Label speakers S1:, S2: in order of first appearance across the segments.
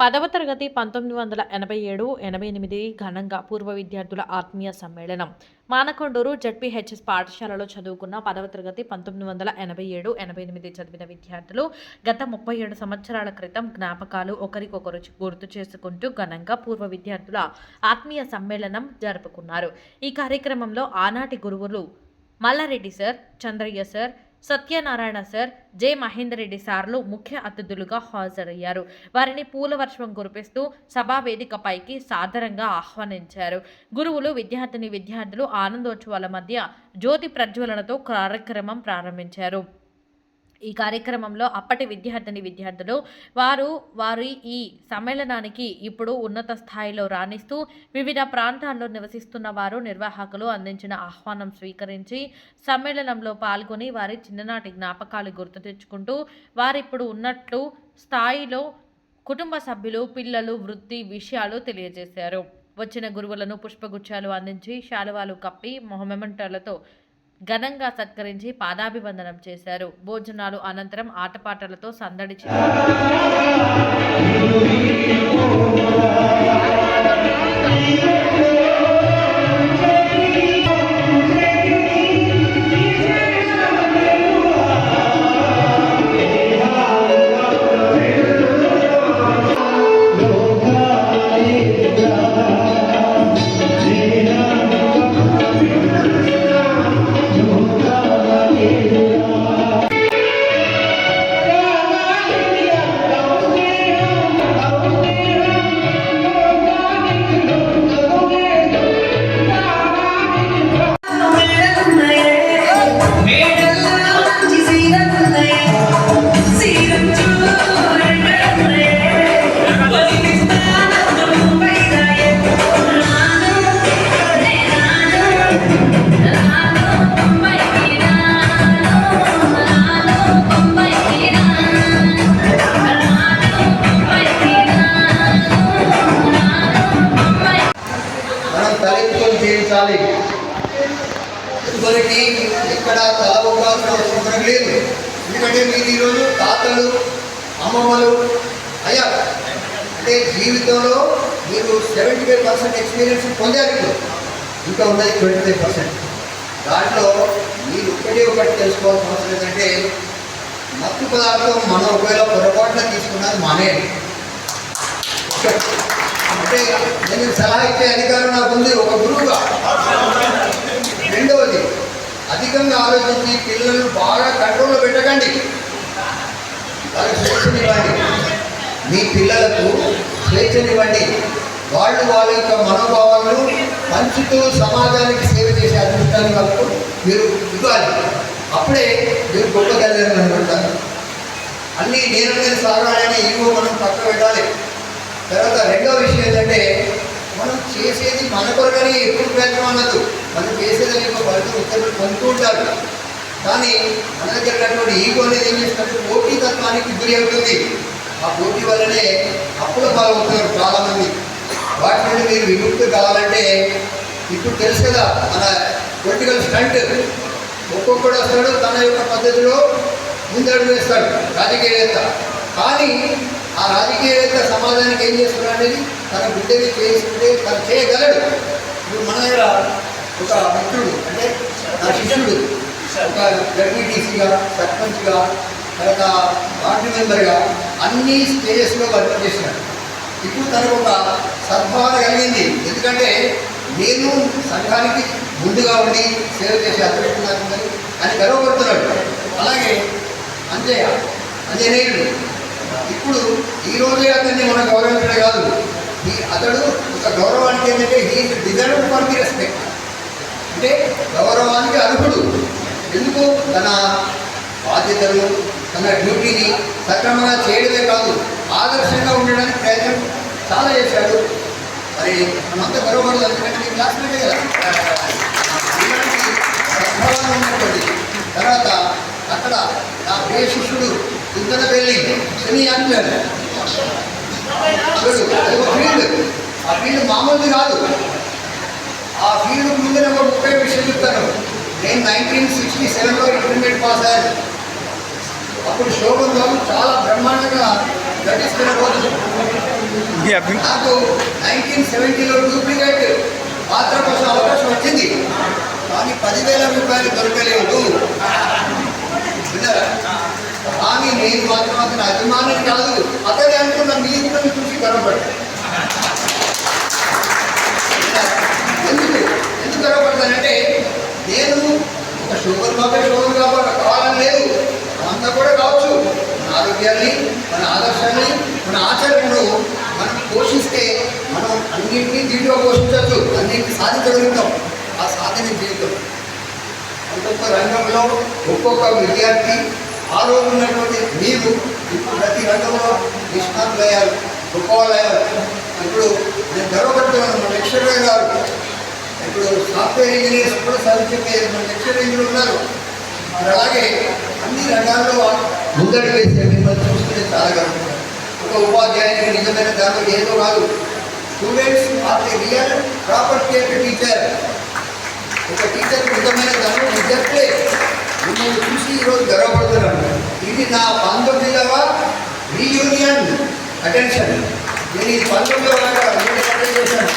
S1: పదవ తరగతి పంతొమ్మిది వందల ఎనభై ఏడు ఎనభై ఎనిమిది ఘనంగా పూర్వ విద్యార్థుల ఆత్మీయ సమ్మేళనం. మానకొండూరు జడ్పీహెచ్ఎస్ పాఠశాలలో చదువుకున్న పదవ తరగతి పంతొమ్మిది వందల ఎనభై ఏడు ఎనభై ఎనిమిది చదివిన విద్యార్థులు గత ముప్పై ఏడు సంవత్సరాల క్రితం జ్ఞాపకాలు ఒకరికొకరు గుర్తు చేసుకుంటూ ఘనంగా పూర్వ విద్యార్థుల ఆత్మీయ సమ్మేళనం జరుపుకున్నారు. ఈ కార్యక్రమంలో ఆనాటి గురువులు Mallareddy sir Chandrayya sir Satyanarayana sir J Mahender Reddy సార్లు ముఖ్య అతిథులుగా హాజరయ్యారు. వారిని పూల వర్షం కురిపిస్తూ సభా వేదికపైకి సాదరంగా ఆహ్వానించారు. గురువులు విద్యార్థిని విద్యార్థులు ఆనందోత్సవాల మధ్య జ్యోతి ప్రజ్వలనతో కార్యక్రమం ప్రారంభించారు. ఈ కార్యక్రమంలో అప్పటి విద్యార్థిని విద్యార్థులు వారు వారి ఈ సమ్మేళనానికి ఇప్పుడు ఉన్నత స్థాయిలో రాణిస్తూ వివిధ ప్రాంతాల్లో నివసిస్తున్న వారు నిర్వాహకులు అందించిన ఆహ్వానం స్వీకరించి సమ్మేళనంలో పాల్గొని వారి చిన్ననాటి జ్ఞాపకాలు గుర్తు తెచ్చుకుంటూ వారిప్పుడు ఉన్నట్లు స్థాయిలో కుటుంబ సభ్యులు పిల్లలు వృత్తి విషయాలు తెలియజేశారు. వచ్చిన గురువులను పుష్పగుచ్చాలు అందించి శాలువాలు కప్పి మొహమెమంటాలతో ఘనంగా సత్కరించి పాదాభివందనం చేశారు. భోజనాలు అనంతరం ఆటపాటలతో సందడి చేశారు
S2: జీవితంలో మీరు సెవెంటీ ఫైవ్ పర్సెంట్ ఎక్స్పీరియన్స్ పొందారు ఇంకా ఉన్నది ట్వంటీ ఫైవ్ పర్సెంట్ దాంట్లో మీరు ఒకటే ఒకటి తెలుసుకోవాల్సిన అవసరం ఏంటంటే మత్తు పదార్థం మనం ఒకవేళ పొరపాటున తీసుకున్నది మానేయండి అంటే నేను సలహా ఇచ్చే అధికారం నాకు ఉంది ఒక గురువుగా. రెండవది అధికంగా ఆలోచించి పిల్లలను బాగా కంట్రోల్లో పెట్టకండి. వాళ్ళకి స్వేచ్ఛనివ్వండి మీ పిల్లలకు స్వేచ్ఛనివ్వండి. వాళ్ళు వాళ్ళ యొక్క మనోభావాలను పంచుతూ సమాజానికి సేవ చేసే అదృష్టాన్ని వాళ్ళకు మీరు ఇవ్వాలి. అప్పుడే మీరు గొప్ప అనుకుంటారు అన్నీ నేను నేను సాగాలని ఈగో మనం పక్క పెట్టాలి. తర్వాత రెండో విషయం ఏంటంటే మనం చేసేది మన కొరకని ఎప్పుడు ప్రయత్నం అన్నదు మనం చేసేది యొక్క ఫలితం ఉత్తర్వులు పొందుతూ ఉంటారు. కానీ మన దగ్గర ఈగో అనేది ఏం పోటీ పోటీతత్వానికి గురి అవుతుంది. ఆ పోటీ వల్లనే అప్పుల పాల్గొంటున్నారు చాలామంది. వాటి నుండి మీరు విముక్తి కావాలంటే ఇప్పుడు తెలుసు కదా మన పొలిటికల్ స్టంట్ ఒక్కొక్కడు వస్తాడు తన యొక్క పద్ధతిలో ముందడుగు వేస్తాడు రాజకీయవేత్త కానీ ఆ రాజకీయవేత్త సమాజానికి ఏం చేస్తున్నాడు అనేది తన బిడ్డని చేసుకుంటే తను చేయగలడు. ఇప్పుడు మన దగ్గర ఒక మిత్రుడు అంటే నా శిష్యుడు ఒక డెప్యూటీసీగా సర్పంచ్గా తర్వాత వార్డు మెంబర్గా అన్ని స్టేజెస్లో వర్క్ చేసినాడు ఇప్పుడు తనకు ఒక సద్భావన కలిగింది. ఎందుకంటే నేను సంఘానికి ముందుగా ఉండి సేవ చేసి అదృష్టం అని గర్వపడుతున్నాడు. అలాగే అంజయ్య అంజనేయుడు ఇప్పుడు ఈ రోజే అతన్ని మనం గౌరవించడే కాదు. ఈ అతడు ఒక గౌరవానికి ఏంటంటే he deserve for the respect అంటే గౌరవానికి అర్హుడు. ఎందుకు? తన బాధ్యతలు తన డ్యూటీని సక్రమంగా చేయడమే కాదు ఆదర్శంగా ఉండడానికి ప్రయత్నం చాలా చేశాడు. మరి మనంతా గర్వపడదు ఎందుకంటే మీ క్లాస్మేటే కదా. సద్భావన ఉన్నటువంటి తర్వాత అక్కడ నా ప్రియ శిష్యుడు కుందన పెళ్ళి శని అంటాడు చూడు అది ఒక ఫీల్డ్ ఆ ఫీల్డ్ మామూలుది కాదు. ఆ ఫీల్డ్ ముందు ఒక ముప్పై విషయం చెప్తాను. నేను నైన్టీన్ సిక్స్టీ సెవెన్లో ఇంటర్మీడియట్ పాస్ అయ్యాను. అప్పుడు శోభన్ బాబు చాలా బ్రహ్మాండంగా నటిస్తున్న రోజు. నాకు నైన్టీన్ సెవెంటీలో డూప్లికేట్ పాత్ర కోసం అవకాశం వచ్చింది. కానీ పదివేల రూపాయలు దొరకలేదు? కానీ నేను మాత్రం అతని అభిమానం కాదు అతని అంటున్న మీరు చూసి గర్వపడ్డా. ఎందుకు? ఎందుకు గర్వపడతానంటే నేను ఒక షుగర్ బాబే షుగర్ కాబట్టి అంతా కూడా కావచ్చు. మన ఆరోగ్యాన్ని మన ఆదర్శాన్ని మన ఆచరణను మనం పోషిస్తే మనం అన్నింటినీ దీంట్లో పోషించవచ్చు. అన్నింటినీ సాధించగలుగుతాం. ఆ సాధన జీవితం. ఒక్కొక్క రంగంలో ఒక్కొక్క విద్యార్థి ఆ రోజు ఉన్నటువంటి మీరు ఇప్పుడు ప్రతి రంగంలో నిష్ణాతులయ్యారు గొప్పవాళ్ళయ్యారు. ఇప్పుడు నేను గర్వపడుతున్నాను మన లెక్చరర్ గారు. ఇప్పుడు సాఫ్ట్వేర్ ఇంజనీర్స్ కూడా చదువు చెప్పే మన లెక్చరర్ ఇంజనీర్ ఉన్నారు. మరి అలాగే అన్ని రంగాల్లో ముందడి వేసే మిమ్మల్ని చూస్తే చాలా ఒక ఉపాధ్యాయునికి నిజమైన దాంట్లో ఏదో కాదు. Students are the real proper care teacher ఒక టీచర్ నిజమైన ధనం విద్యార్థులే మిమ్మల్ని చూసి ఈరోజు గర్వపడుతున్నాను. ఇది నా పంతొమ్మిదవ రీయూనియన్ అటెన్షన్ నేను ఈ పంతొమ్మిదవ అటెండ్ చేశాను.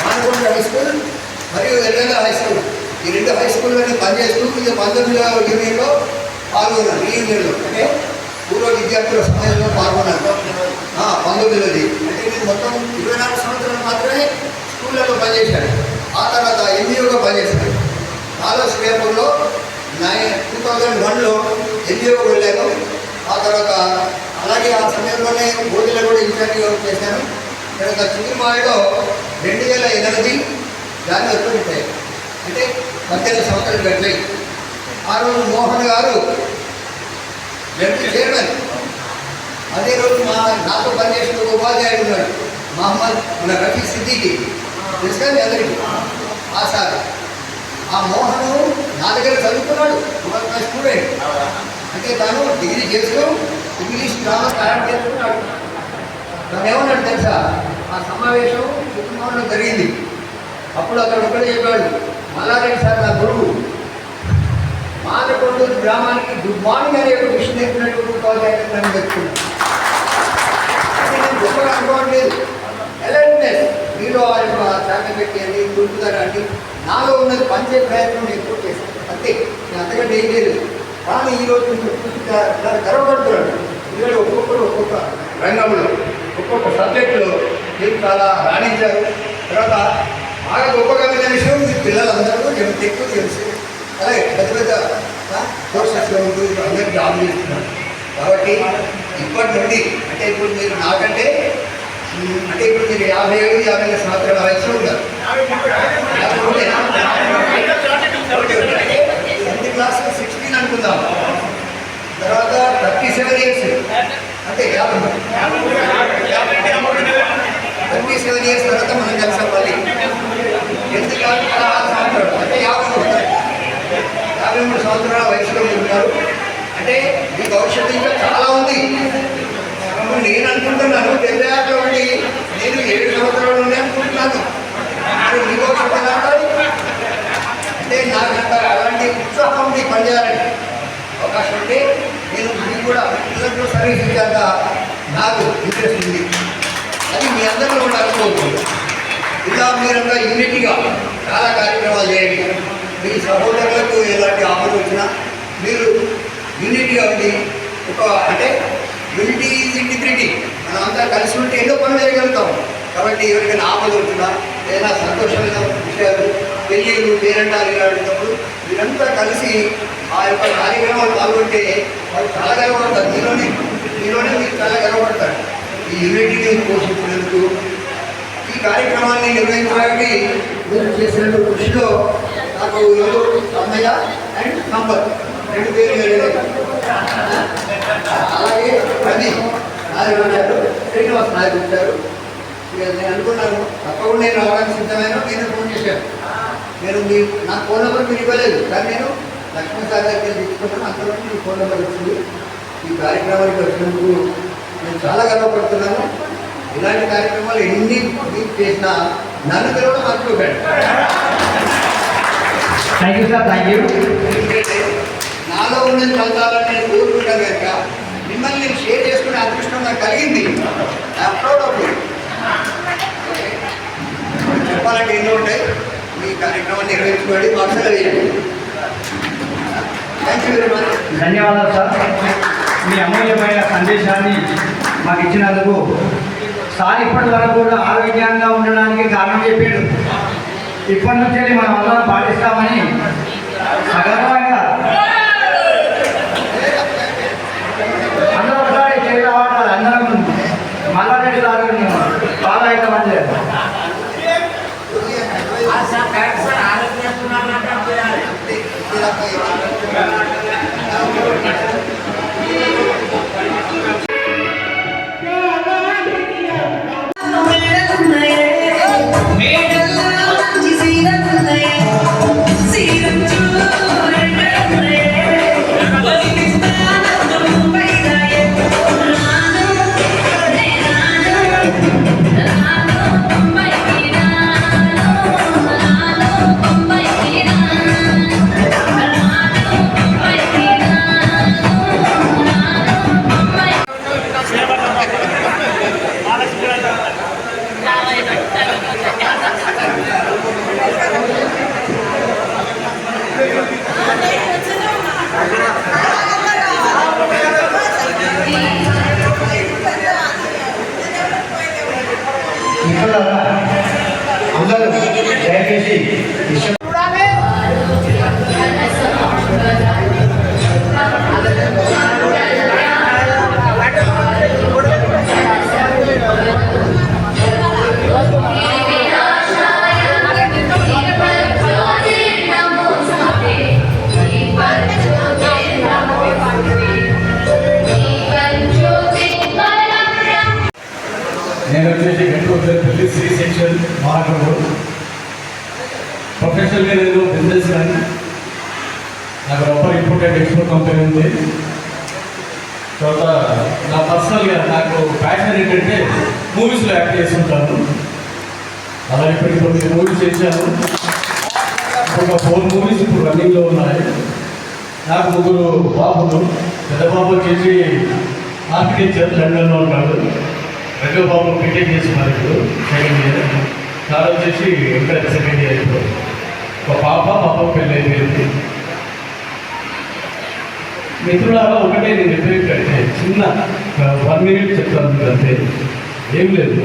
S2: మానకొండ హై స్కూల్ మరియు ఎర్రగ హై స్కూల్ ఈ రెండు హై స్కూల్లోనే పనిచేస్తూ ఇది పంతొమ్మిదవ యూనియన్లో పాల్గొన్నాను రీయూనియన్లో అంటే పూర్వ విద్యార్థుల సమాజంలో పాల్గొన్నాను ఆ, పంతొమ్మిదవది అంటే నేను మొత్తం ఇరవై నాలుగు సంవత్సరాలు మాత్రమే స్కూళ్ళలో పనిచేశాను ఆ తర్వాత ఎన్జిఓగా పనిచేశాను నాలుగు పేపర్లో నైన్ టూ థౌజండ్ వన్లో ఎన్జిఓ వెళ్ళాను. ఆ తర్వాత అలాగే ఆ సమయంలోనే బోధిలో కూడా ఇన్ఛార్జిగా చేశాను. తర్వాత చిరుమాయలో రెండు వేల ఎనిమిది జనవరిలో రిటైర్ అంటే పద్దెనిమిది సంవత్సరాలు గడిచాయి ఆ రోజు మోహన్ గారు జడ్పీ చైర్మన్. అదే రోజు మా నాతో పనిచేసిన ఉపాధ్యాయుడు ఉన్నాడు మహమ్మద్ మన రఫీ సిద్దికి. తెలుసు కదా అందరికీ? ఆ సార్. ఆ మోహను నా దగ్గర చదువుకున్నాడు మై స్టూడెంట్. అంటే తను డిగ్రీ చేస్తూ ఇంగ్లీష్ గ్రామర్ తయారు చేసుకున్నాడు తను ఏమన్నాడు తెలుసా? ఆ సమావేశం కుటుంబంలో జరిగింది. అప్పుడు అక్కడ ఒకటే చెప్పాడు మల్లారెడ్డి సార్ నా గురువు. మాదకొండూరు గ్రామానికి గుడ్ మార్నింగ్ అనే ఒక విషయం నేర్పినటువంటి ఉపాధ్యాయుడు నన్ను చెప్తున్నాను అది నేను గొప్పగా అనుకోవట్లేదు. అలర్ట్నెస్ మీలో ఆ యొక్క శాఖ పెట్టేది గుర్తుదరండి నాలో ఉన్నది పంచే ప్రయత్నం నేను ఎక్కువ చేస్తాను అంతే. నేను అంతకంటే ఏం చేయలేదు. కానీ ఈరోజు మీరు గర్వపడుతున్నాను. ఇక్కడ ఒక్కొక్కరు ఒక్కొక్క రంగంలో ఒక్కొక్క సబ్జెక్టులో మీరు చాలా రాణించారు. తర్వాత బాగా గొప్పగా విన్న విషయం మీ పిల్లలందరూ ఎక్కువ తెలుసు. అలాగే పెద్ద పెద్ద కోర్సెస్లో ఉంటూ అందరూ జాబ్ చేస్తున్నారు. కాబట్టి ఇప్పటి నుండి అంటే ఇప్పుడు మీరు నాకంటే అంటే ఇప్పుడు మీరు యాభై ఏడు యాభై సంవత్సరాల వయసులో ఉన్నారు యాభై ఒకటేనా? టెన్త్ క్లాస్ సిక్స్టీన్ అనుకుందాం తర్వాత థర్టీ సెవెన్ ఇయర్స్ అంటే యాభై థర్టీ సెవెన్ ఇయర్స్ తర్వాత మనం కలిసాం మళ్ళీ టెన్త్ క్లాస్ పదహారు సంవత్సరాలు అంటే యాభై మూడు యాభై మూడు సంవత్సరాల వయసులో మీరు ఉన్నారు అంటే ఈ భవిష్యత్తు ఇంకా చాలా ఉంది. నేను అనుకుంటున్నాను డెబ్బై నేను ఏడు సంవత్సరాలు ఉండే అనుకుంటున్నాను. మరి మీ భవిష్యత్తు ఎలా అంటే నాకంత అలాంటి ఉత్సాహం ఉంది పనిచేయాలని అవకాశం ఉంటే నేను మీకు కూడా పిల్లలకు సర్వీస్ ఇచ్చాక నాకు ఇంట్రెస్ట్ ఉంది. అది మీ అందరిలో కూడా అనుకోవచ్చు ఇలా మీరంతా యూనిటీగా చాలా కార్యక్రమాలు చేయండి. మీ సహోదరులకు ఎలాంటి ఆఫర్ వచ్చినా మీరు యూనిటీగా ఉండి ఒక అంటే యూనిటీ ఈజ్ ఇంటిగ్రిటీ మనం అంతా కలిసి ఉంటే ఎన్నో పనులు చేయగలుగుతాం. కాబట్టి ఎవరికైనా ఆపద ఉంటుందా ఏదైనా సంతోషమైన విషయాలు పెళ్ళిళ్ళు పేరంటాలు ఇలాంటప్పుడు మీరంతా కలిసి ఆ యొక్క కార్యక్రమాలు పాల్గొంటే వాళ్ళు చాలా గర్వపడతారు. మీలోనే మీలోనే మీరు చాలా గర్వపడతారు. ఈ యూనిటీని పోషించినందుకు ఈ కార్యక్రమాన్ని నిర్వహించడానికి మీరు చేసినట్టు కృషిలో నాకు ఎవరు అమ్మయ్య అండ్ నంబర్ రెండు పేర్లు అలాగే రవి నాయుడు వచ్చారు శ్రీనివాస్ నాయకు ఉంటారు నేను అనుకున్నాను తప్పకుండా నేను రావడానికి సిద్ధమైన నేను ఫోన్ చేశాను నేను మీ నా ఫోన్ నెంబర్ మీరు ఇవ్వలేదు కానీ నేను లక్ష్మీ సార్ దగ్గర తీసుకున్నాను అంతలో మీ ఫోన్ నెంబర్ వచ్చింది ఈ కార్యక్రమానికి వచ్చినందుకు నేను చాలా గర్వపడుతున్నాను ఇలాంటి కార్యక్రమాలు ఎన్ని మీకు చేసినా నన్ను పిలవడం మర్చిపోయాడు
S3: thank you sir thank you
S2: నాలో ఉన్నది చదవాలని నేను కోరుకుంటాను కనుక మిమ్మల్ని నేను షేర్ చేసుకునే అదృష్టం నాకు కలిగింది. ఐఎమ్ ప్రౌడ్ ఆఫ్ చెప్పాలంటే ఎన్నో ఉంటాయి. మీ కార్యక్రమాన్ని నిర్వహించుకోండి వరుసగా చేయండి. థ్యాంక్ యూ వెరీ మచ్
S3: ధన్యవాదాలు సార్. మీ అమూల్యమైన సందేశాన్ని మాకు ఇచ్చినందుకు సార్ ఇప్పటి వరకు కూడా ఆరోగ్యంగా ఉండడానికి కారణం చెప్పాడు. ఇప్పటి నుంచి మనం అందరం పాటిస్తామని సగర్వంగా
S4: आयटम म्हणजे ప్రొఫెషనల్గా నేను బిజినెస్ కానీ నాకు రబ్బర్ ఇంపోర్టెడ్ ఎక్స్పోర్ట్ కంపెనీ ఉంది. తర్వాత నా పర్సనల్గా నాకు ప్యాషన్ ఏంటంటే మూవీస్లో యాక్ట్ చేస్తుంటాను. అలా ఇప్పటికి కొన్ని మూవీస్ చేశాను. ఒక ఫోర్ మూవీస్ ఇప్పుడు రన్నింగ్లో ఉన్నాయి. నాకు ముగ్గురు బాబులు పెద్ద బాబు వచ్చేసి ఆర్కిటెక్చర్ లండన్లో ఉన్నాడు. రెండో బాబు బీటెక్ చేస్తున్నారు ఇప్పుడు. సెకండ్ ఇయర్ థర్డ్ వచ్చేసి ఇంటర్ సెకండ్ ఇయర్ ఇప్పుడు పాప పాప పెళ్ళి అయిపోయింది మిత్రులారా ఒకటే నేను చెప్పేటంటే చిన్న వన్ మినిట్ చెప్తాను అంతే. ఏం లేదు.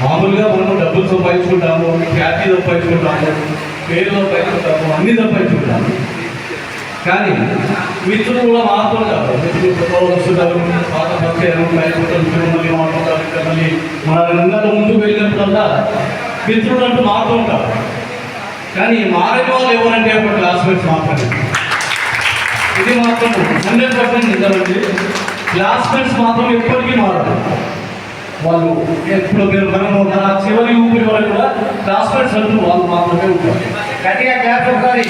S4: మామూలుగా మనం డబ్బులు సంపాదించుకుంటాము ఖ్యాతి సంపాదించుకుంటాము పేరు సంపాదించుకుంటాము అన్ని సంపాదించుకుంటాము. కానీ మిత్రులు కూడా మాత్రం కాదు మిత్రులు కొత్త వస్తుంటారు పాత పరిచయం బయటకుంటారు మళ్ళీ మాట్లాడతారు మళ్ళీ మన రంగంలో ముందుకు వెళ్ళినప్పుడల్లా మిత్రులు అంటూ మాత్రం ఉంటారు కానీ మారే వాళ్ళు ఎవరంటే ఒక క్లాస్మేట్స్ మాత్రమే. ఇది మాత్రం హండ్రెడ్ పర్సెంట్ నిజమండి క్లాస్మేట్స్ మాత్రం ఎప్పటికీ మారదు వాళ్ళు ఎప్పుడు మీరు మనం నా చివరి ఊపిరి వరకు కూడా క్లాస్మేట్స్ అంటూ వాళ్ళు మాత్రమే ఉంటారు.
S3: గట్టిగా క్లాస్ ఒకసారి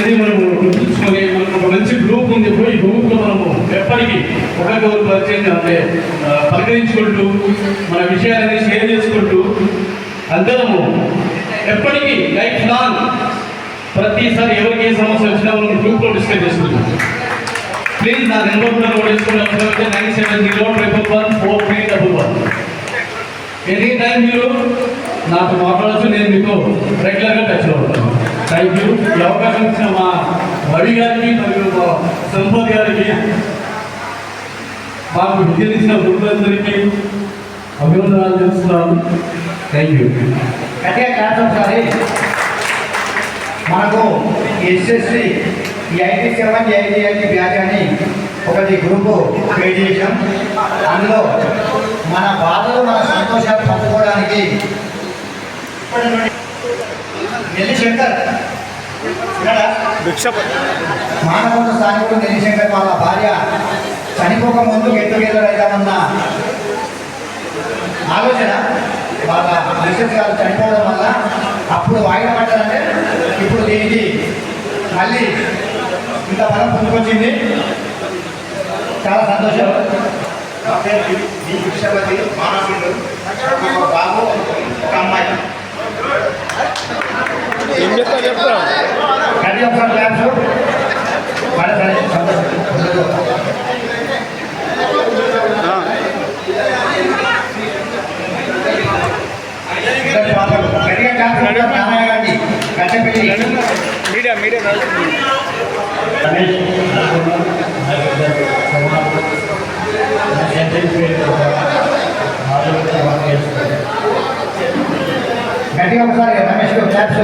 S4: ఇది మనము గుర్తుంచుకొని మనకు ఒక మంచి గ్రూప్ ఉంది. ఇప్పుడు ఈ గ్రూప్లో మనము ఎప్పటికీ ఒకరికొకరు పరిచయం అంటే పరిగణించుకుంటూ మన విషయాలన్నీ షేర్ చేసుకుంటూ అందరము ఎప్పటికీ లైఫ్ లాంగ్ ప్రతిసారి ఎవరికి ఏ సమస్య వచ్చినా మనం గ్రూప్లో డిస్కస్ చేసుకుంటాం ప్లీజ్ నా నెంబర్ కూడా నోట్ చేసుకోండి nine seven zero triple one four three double one. Any time మీరు నాకు మాట్లాడచ్చు నేను మీకు రెగ్యులర్గా టచ్లో ఉంటాను. థ్యాంక్ యూ ఈ అవకాశం ఇచ్చిన మా రవి గారికి మరియు మా సంపత్ గారికి మాకు విద్యనిచ్చిన గురువులందరికీ అభినందనాలు తెలుస్తున్నాను. థ్యాంక్ యూ
S3: గట్టిగా క్లాస్ ఒకసారి. మనకు SSC eighty seven eighty eighty batch అని ఒకటి గ్రూపు క్రియేట్ చేసాం అందులో మన బాధలు మన సంతోషాలు పంచుకోవడానికి నెల్లి శంకర్. ఉన్నాడా? స్థానికుడు నెల్లి శంకర్ వాళ్ళ భార్య చనిపోక ముందు గెట్ టుగెదర్ అవుతామన్న ఆలోచన. వాళ్ళ మిస్సెస్ గారు చనిపోవడం వల్ల అప్పుడు వాయిదా పడ్డారంటే ఇప్పుడు దీనికి మళ్ళీ ఇంత బలం పొందుకొచ్చింది. చాలా సంతోషం.
S2: డి కృష్ణపతి మానవుడు ఒక బాబు ఒక అమ్మాయి.
S3: ఒకసారి క్లాప్స్ వాళ్ళ సరే సంతోషం.
S5: రామచంద్ర రామాయణి కట్టపల్లి మీడియా మీడియా
S4: గట్టిగా. ఒకసారి రమేష్ క్లాప్స్